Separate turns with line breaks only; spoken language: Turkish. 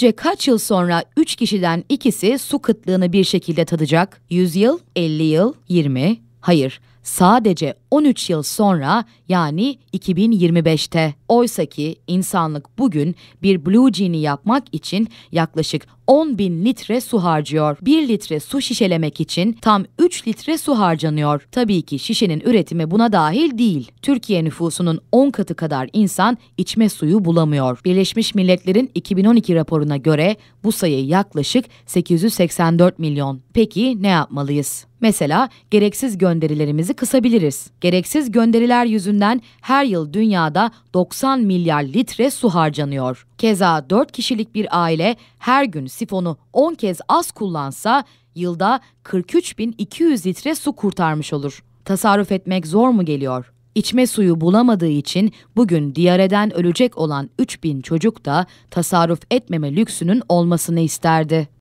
Sizce kaç yıl sonra 3 kişiden ikisi su kıtlığını bir şekilde tadacak? 100 yıl, 50 yıl, 20? Hayır, sadece 13 yıl sonra yani 2025'te. Oysaki insanlık bugün bir Blue Jean'i yapmak için yaklaşık 10 bin litre su harcıyor. 1 litre su şişelemek için tam 3 litre su harcanıyor. Tabii ki şişenin üretimi buna dahil değil. Türkiye nüfusunun 10 katı kadar insan içme suyu bulamıyor. Birleşmiş Milletler'in 2012 raporuna göre bu sayı yaklaşık 884 milyon. Peki ne yapmalıyız? Mesela gereksiz gönderilerimizi kısabiliriz. Gereksiz gönderiler yüzünden her yıl dünyada 90 milyar litre su harcanıyor. Keza 4 kişilik bir aile her gün sifonu 10 kez az kullansa yılda 43.200 litre su kurtarmış olur. Tasarruf etmek zor mu geliyor? İçme suyu bulamadığı için bugün diyareden ölecek olan 3000 çocuk da tasarruf etmeme lüksünün olmasını isterdi.